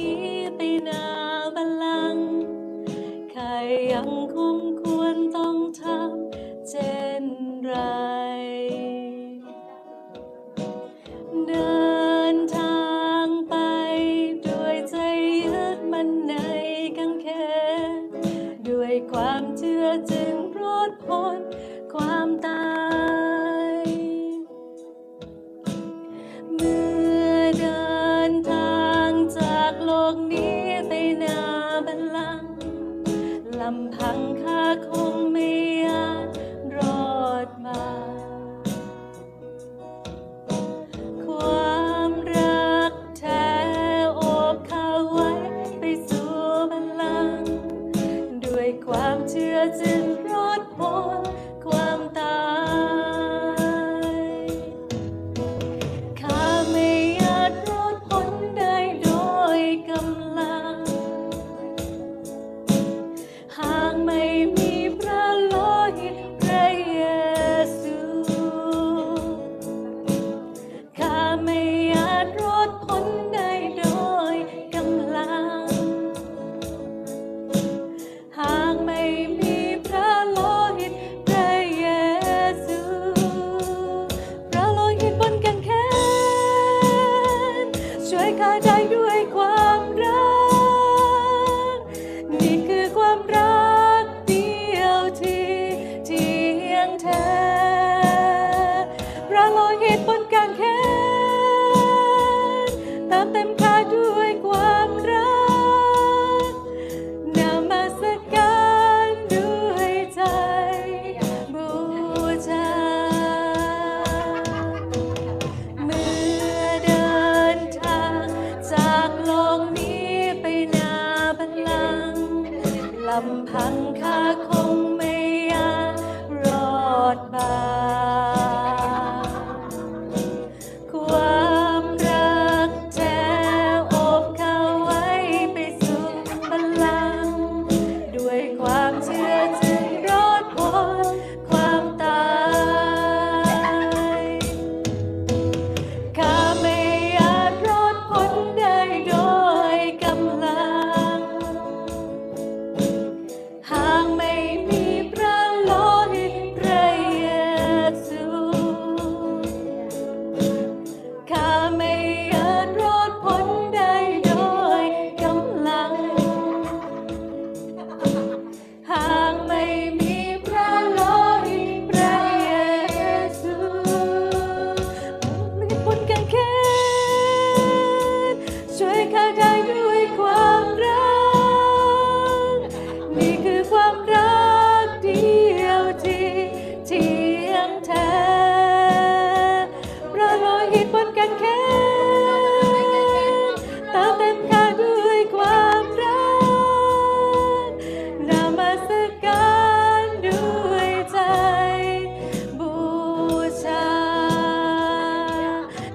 นี้ไปนาบัลลังใครยังคงควรต้องทำเช่นไร เดินทางไปด้วยใจยึดมันในกังเขนด้วยความเชื่อจึงรอดพ้นความตาย hearts in front. One. คาใจด้วยความรัก นี่คือความรักเดียวที่ที่ยงแท้พระโลหิตบน ลำพังข้าค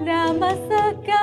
Namaskar.